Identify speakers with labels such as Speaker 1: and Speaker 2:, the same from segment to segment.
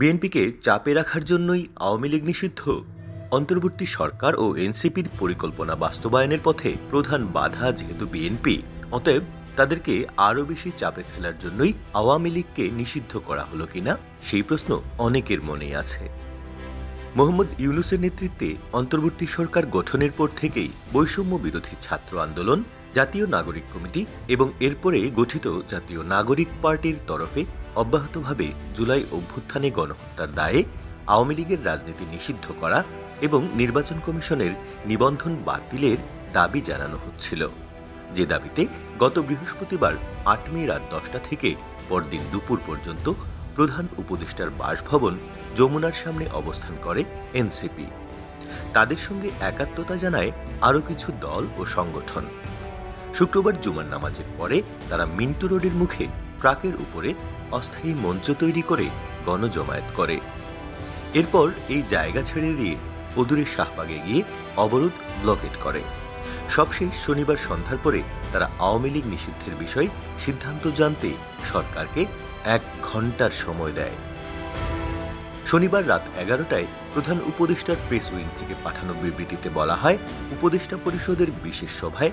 Speaker 1: বিএনপিকে চাপে রাখার জন্যই আওয়ামী লীগ নিষিদ্ধ অন্তর্বর্তী সরকার ও এনসিপির পরিকল্পনা বাস্তবায়নের পথে প্রধান বাধা যেহেতু বিএনপি অতএব তাদেরকে আরও বেশি চাপে ফেলার জন্যই আওয়ামী লীগকে নিষিদ্ধ করা হলো কিনা সেই প্রশ্ন অনেকের মনে আছে মোহাম্মদ ইউনুসের নেতৃত্বে অন্তর্বর্তী সরকার গঠনের পর থেকেই বৈষম্য বিরোধী ছাত্র আন্দোলন জাতীয় নাগরিক কমিটি এবং এরপরে গঠিত জাতীয় নাগরিক পার্টির তরফে অব্যাহতভাবে জুলাই অভ্যুত্থানে গণহত্যার দায়ে আওয়ামী লীগের রাজনীতি নিষিদ্ধ করা এবং নির্বাচন কমিশনের নিবন্ধন বাতিলের দাবি জানানো হচ্ছিল যে দাবিতে গত বৃহস্পতিবার আট মে রাত দশটা থেকে পরদিন দুপুর পর্যন্ত প্রধান উপদেষ্টার বাসভবন যমুনার সামনে অবস্থান করে এনসিপি তাদের সঙ্গে একাত্মতা জানায় আরও কিছু দল ও সংগঠন শুক্রবার জুমার নামাজের পরে তারা মিন্টু রোডের মুখে ট্রাকের উপরে অস্থায়ী মঞ্চ তৈরি করে গণজমায়েত করে এরপর এই জায়গা ছেড়ে দিয়ে অদূরের শাহবাগে গিয়ে অবরোধ ব্লকেট করে সবশেষ শনিবার সন্ধ্যার পরে তারা আওয়ামী লীগ নিষিদ্ধের বিষয়ে সিদ্ধান্ত জানতে সরকারকে এক ঘন্টার সময় দেয় শনিবার রাত এগারোটায় প্রধান উপদেষ্টার প্রেস উইং থেকে পাঠানো বিবৃতিতে বলা হয় উপদেষ্টা পরিষদের বিশেষ সভায়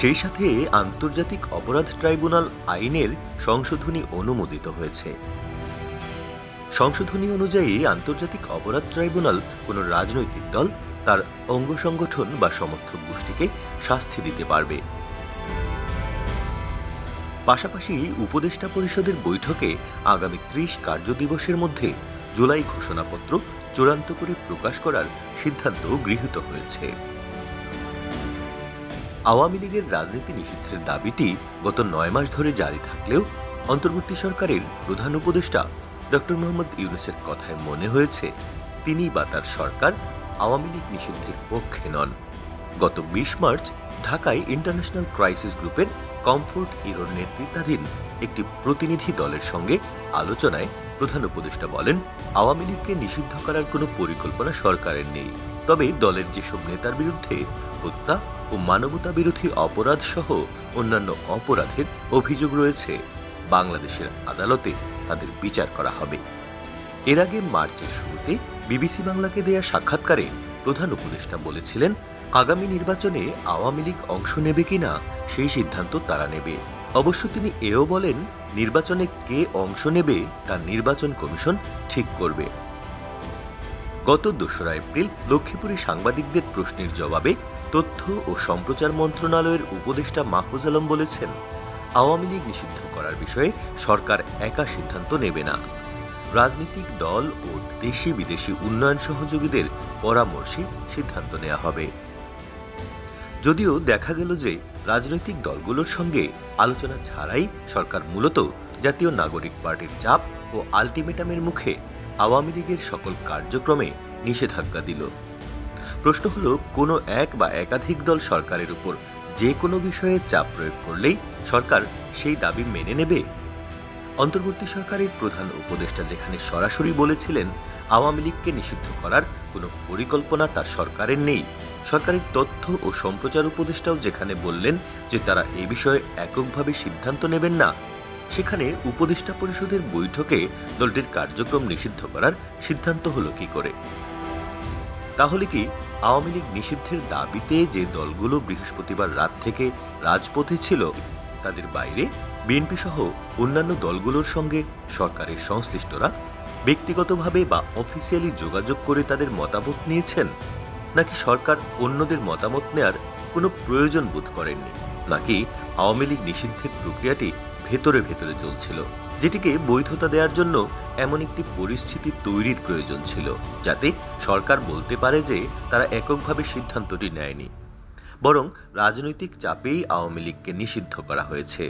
Speaker 1: সেই সাথে আন্তর্জাতিক অপরাধ ট্রাইব্যুনাল আইনের সংশোধনী অনুমোদিত হয়েছে সংশোধনী অনুযায়ী আন্তর্জাতিক অপরাধ ট্রাইব্যুনাল কোনো রাজনৈতিক দল তার অঙ্গ সংগঠন বা সমর্থক গোষ্ঠীকে শাস্তি দিতে পারবে পাশাপাশি উপদেষ্টা পরিষদের বৈঠকে আগামী ত্রিশ কার্যদিবসের মধ্যে জুলাই ঘোষণাপত্র চূড়ান্ত করে প্রকাশ করার সিদ্ধান্ত গৃহীত হয়েছে আওয়ামী লীগের রাজনীতি নিষিদ্ধের দাবিটি গত নয় মাস ধরে জারি থাকলেও অন্তর্বর্তী সরকারের প্রধান উপদেষ্টা ডক্টর মোহাম্মদ ইউনুসের কথায় মনে হয়েছে তিনি বা তার সরকার আওয়ামী লীগ নিষিদ্ধের পক্ষে নন গত বিশ মার্চ ঢাকায় ইন্টারন্যাশনাল ক্রাইসিস গ্রুপের কমফোর্ট ইরোর নেতৃত্বাধীন একটি প্রতিনিধি দলের সঙ্গে আলোচনায় প্রধান উপদেষ্টা বলেন আওয়ামী লীগকে নিষিদ্ধ করার কোনো পরিকল্পনা সরকারের নেই তবে দলের যেসব নেতার বিরুদ্ধে হত্যা ও মানবতাবিরোধী সহ অন্যান্য অপরাধের অভিযোগ রয়েছে বাংলাদেশের আদালতে তাদের বিচার করা হবে এর আগে মার্চের শুরুতে বিবিসি বাংলাকে দেয়া সাক্ষাৎকারে প্রধান উপদেষ্টা বলেছিলেন আগামী নির্বাচনে আওয়ামী লীগ অংশ নেবে কিনা সেই সিদ্ধান্ত তারা নেবে অবশ্য তিনি এও বলেন নির্বাচনে কে অংশ নেবে তা নির্বাচন কমিশন ঠিক করবে গত দোসরা এপ্রিল লক্ষ্মীপুরে সাংবাদিকদের প্রশ্নের জবাবে তথ্য ও সম্প্রচার মন্ত্রণালয়ের উপদেষ্টা মাহফুজ আলম বলেছেন আওয়ামী লীগ নিষিদ্ধ করার বিষয়ে সরকার একা সিদ্ধান্ত নেবে না রাজনৈতিক দল ও দেশি বিদেশি উন্নয়ন সহযোগীদের পরামর্শে সিদ্ধান্ত নেওয়া হবে যদিও দেখা গেল যে রাজনৈতিক দলগুলোর সঙ্গে আলোচনা ছাড়াই সরকার মূলত জাতীয় নাগরিক পার্টির চাপ ও আলটিমেটামের মুখে আওয়ামী লীগের সকল কার্যক্রমে নিষেধাজ্ঞা দিল প্রশ্ন হলো কোনো এক বা একাধিক দল সরকারের উপর যে কোনো বিষয়ে চাপ প্রয়োগ করলেই সরকার সেই দাবি মেনে নেবে অন্তর্বর্তী সরকারের প্রধান উপদেষ্টা যেখানে সরাসরি বলেছিলেন আওয়ামী লীগকে নিষিদ্ধ করার কোনো পরিকল্পনা তার সরকারের নেই সরকারের তথ্য ও সম্প্রচার উপদেষ্টাও যেখানে বললেন যে তারা এ বিষয়ে এককভাবে সিদ্ধান্ত নেবেন না সেখানে উপদেষ্টা পরিষদের বৈঠকে দলটির কার্যক্রম নিষিদ্ধ করার সিদ্ধান্ত হলো কি করে তাহলে কি আওয়ামী লীগ নিষিদ্ধের দাবিতে যে দলগুলো বৃহস্পতিবার রাত থেকে রাজপথে ছিল তাদের বাইরে বিএনপি সহ অন্যান্য দলগুলোর সঙ্গে সরকারের সংশ্লিষ্টরা ব্যক্তিগতভাবে বা অফিসিয়ালি যোগাযোগ করে তাদের মতামত নিয়েছেন নাকি সরকার অন্যদের মতামত নেয়ার কোনো প্রয়োজন বোধ করেননি নাকি আওয়ামী লীগ নিষিদ্ধের প্রক্রিয়াটি ভেতরে ভেতরে চলছিল যেটিকে বৈধতা দেওয়ার জন্য এমন একটি পরিস্থিতি তৈরির প্রয়োজন ছিল যাতে সরকার বলতে পারে যে তারা এককভাবে সিদ্ধান্তটি নেয়নি বরং রাজনৈতিক চাপেই আওয়ামী লীগকে নিষিদ্ধ করা হয়েছে